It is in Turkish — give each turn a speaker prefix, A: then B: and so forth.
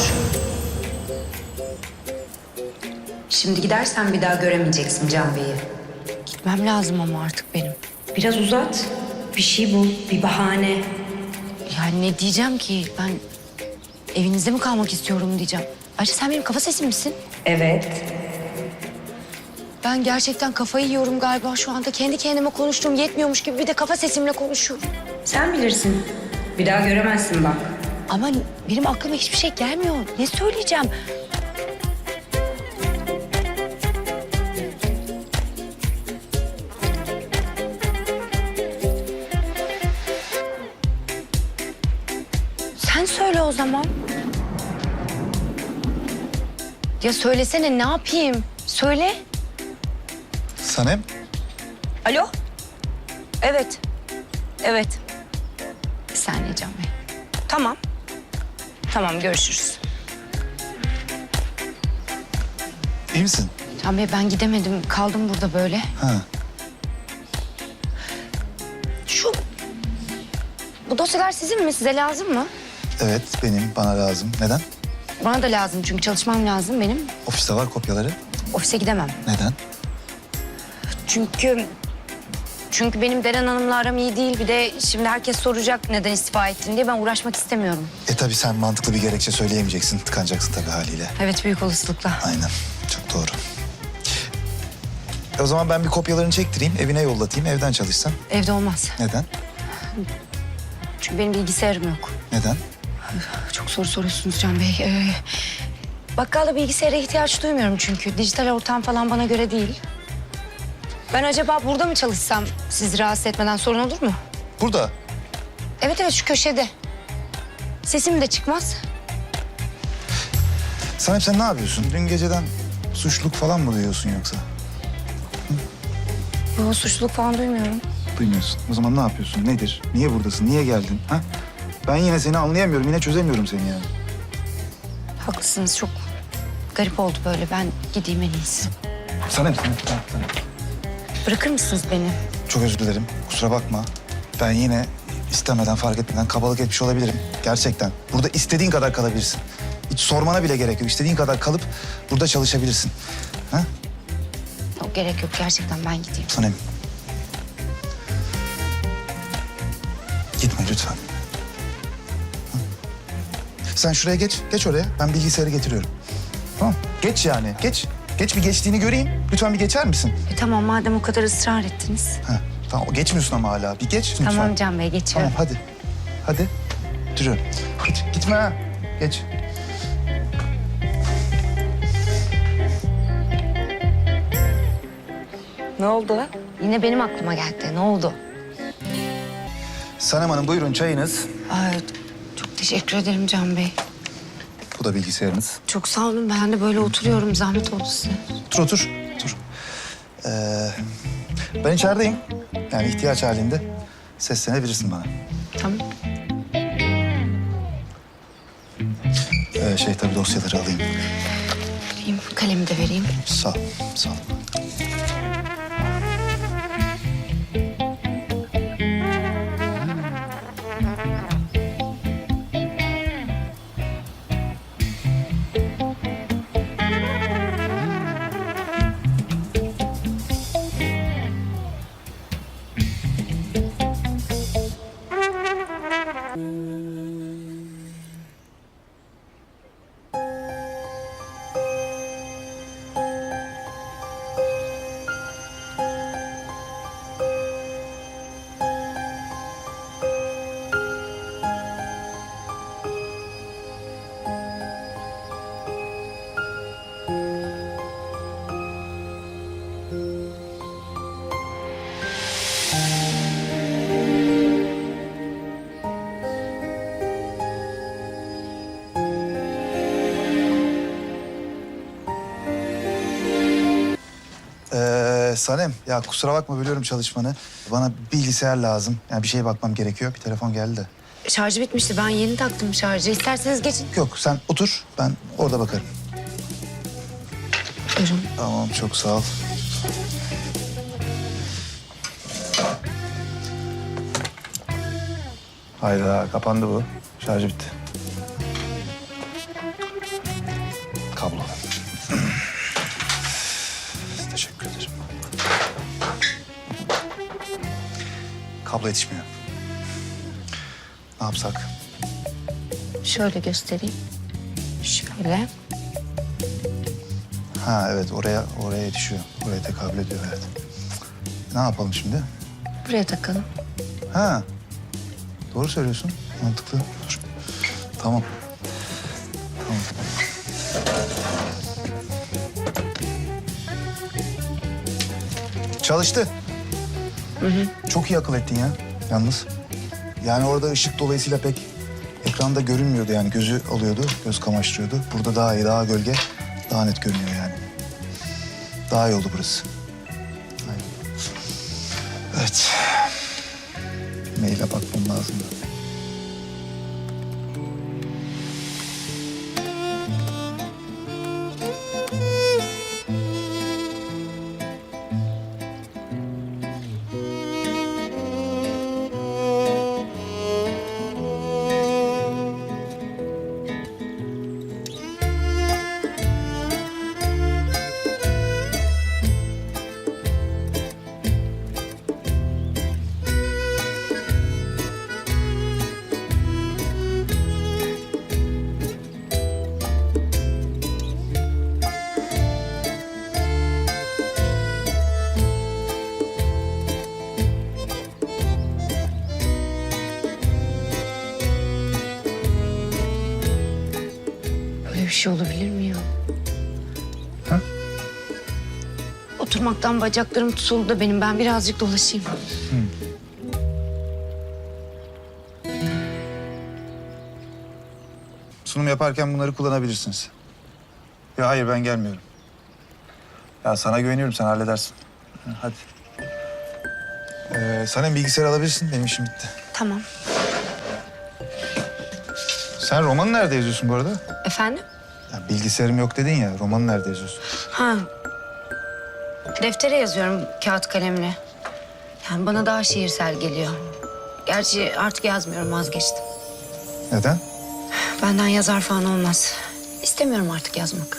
A: Otur. Şimdi gidersen bir daha göremeyeceksin Can Bey'i.
B: Gitmem lazım ama artık benim.
A: Biraz uzat. Bir şey bul, bir bahane.
B: Yani ne diyeceğim ki ben evinizde mi kalmak istiyorum diyeceğim. Ayrıca sen benim kafa sesim misin?
A: Evet.
B: Ben gerçekten kafayı yiyorum galiba şu anda. Kendi kendime konuştuğum yetmiyormuş gibi bir de kafa sesimle konuşuyorum.
A: Sen bilirsin. Bir daha göremezsin bak.
B: Ama benim aklıma hiçbir şey gelmiyor. Ne söyleyeceğim? Sen söyle o zaman. Ya söylesene ne yapayım? Söyle.
C: Sanem,
B: Alo? Evet. Evet. Bir saniye Can Bey. Tamam. Tamam görüşürüz.
C: iyi misin?
B: Can Bey ben gidemedim. Kaldım burada böyle.
C: Ha.
B: Şu... Bu dosyalar sizin mi? Size lazım mı?
C: Evet, benim. Bana lazım. Neden?
B: Bana da lazım çünkü çalışmam lazım benim.
C: Ofiste var kopyaları.
B: Ofise gidemem.
C: Neden?
B: Çünkü... Çünkü benim Deren Hanım'la aram iyi değil. Bir de şimdi herkes soracak neden istifa ettin diye. Ben uğraşmak istemiyorum.
C: E tabii sen mantıklı bir gerekçe söyleyemeyeceksin. Tıkanacaksın tabii haliyle.
B: Evet büyük olasılıkla.
C: Aynen. Çok doğru. E o zaman ben bir kopyalarını çektireyim, evine yollatayım, evden çalışsan.
B: Evde olmaz.
C: Neden?
B: Çünkü benim bilgisayarım yok.
C: Neden?
B: Çok soru soruyorsunuz Can Bey. Ee, bakkala bilgisayara ihtiyaç duymuyorum çünkü. Dijital ortam falan bana göre değil. Ben acaba burada mı çalışsam sizi rahatsız etmeden sorun olur mu?
C: Burada.
B: Evet evet şu köşede. Sesim de çıkmaz.
C: Sanem sen ne yapıyorsun? Dün geceden suçluluk falan mı duyuyorsun yoksa?
B: Yo suçluluk falan duymuyorum.
C: Duymuyorsun. O zaman ne yapıyorsun? Nedir? Niye buradasın? Niye geldin? Ha? Ben yine seni anlayamıyorum. Yine çözemiyorum seni yani.
B: Haklısınız çok garip oldu böyle. Ben gideyim en iyisi.
C: Sanem, Sanem, Sanem, Sanem.
B: Bırakır mısınız beni?
C: Çok özür dilerim. Kusura bakma. Ben yine istemeden, fark etmeden kabalık etmiş olabilirim. Gerçekten. Burada istediğin kadar kalabilirsin. Hiç sormana bile gerek yok. İstediğin kadar kalıp burada çalışabilirsin. Ha?
B: Yok gerek yok gerçekten ben gideyim.
C: Sanem. Gitme lütfen. Ha? Sen şuraya geç. Geç oraya. Ben bilgisayarı getiriyorum. Tamam. Geç yani. Geç. Geç bir geçtiğini göreyim. Lütfen bir geçer misin?
B: E, tamam madem o kadar ısrar ettiniz.
C: Ha. Tamam. Geçmiyorsun ama hala. Bir geç lütfen.
B: Tamam Can Bey geçiyorum.
C: Tamam hadi. Hadi. Duruyorum. Geç, gitme ha. Geç.
B: Ne oldu? Yine benim aklıma geldi. Ne oldu?
C: Sanem Hanım buyurun çayınız.
B: Ay, çok teşekkür ederim Can Bey.
C: Bu da bilgisayarınız.
B: Çok sağ olun. Ben de böyle oturuyorum. Zahmet oldu size.
C: Otur otur. Otur. Ee, ben içerideyim. Yani ihtiyaç halinde seslenebilirsin bana.
B: Tamam.
C: Ee, şey tabii dosyaları alayım.
B: Vereyim. Kalemi de vereyim.
C: Sağ ol. Sağ ol. Ee, Sanem ya kusura bakma biliyorum çalışmanı. Bana bilgisayar lazım. Yani bir şeye bakmam gerekiyor. Bir telefon geldi de.
B: Şarjı bitmişti. Ben yeni taktım şarjı. İsterseniz geçin.
C: Yok sen otur. Ben orada bakarım.
B: Buyurun.
C: Tamam çok sağ ol. Hayda kapandı bu. Şarjı bitti. Kablo. Kablo yetişmiyor. Ne yapsak?
B: Şöyle göstereyim. Şöyle.
C: Ha evet oraya oraya yetişiyor. Oraya tekabül ediyor evet. Ne yapalım şimdi?
B: Buraya takalım.
C: Ha. Doğru söylüyorsun. Mantıklı. Dur. Tamam. Tamam. Çalıştı. Çok iyi akıl ettin ya. Yalnız. Yani orada ışık dolayısıyla pek ekranda görünmüyordu yani. Gözü alıyordu, göz kamaştırıyordu. Burada daha iyi, daha gölge, daha net görünüyor yani. Daha iyi oldu burası. Evet. Maile bakmam lazım. da.
B: Şey olabilir mi ya?
C: Ha?
B: Oturmaktan bacaklarım tutuldu da benim. Ben birazcık dolaşayım.
C: Sunum yaparken bunları kullanabilirsiniz. Ya hayır ben gelmiyorum. Ya sana güveniyorum sen halledersin. Hı, Hadi. Ee, sen hem bilgisayar alabilirsin benim işim bitti.
B: Tamam.
C: Sen romanı nerede yazıyorsun bu arada?
B: Efendim?
C: Ya bilgisayarım yok dedin ya romanı nerede yazıyorsun?
B: Ha. Deftere yazıyorum kağıt kalemle. Yani bana daha şiirsel geliyor. Gerçi artık yazmıyorum vazgeçtim.
C: Neden?
B: Benden yazar falan olmaz. İstemiyorum artık yazmak.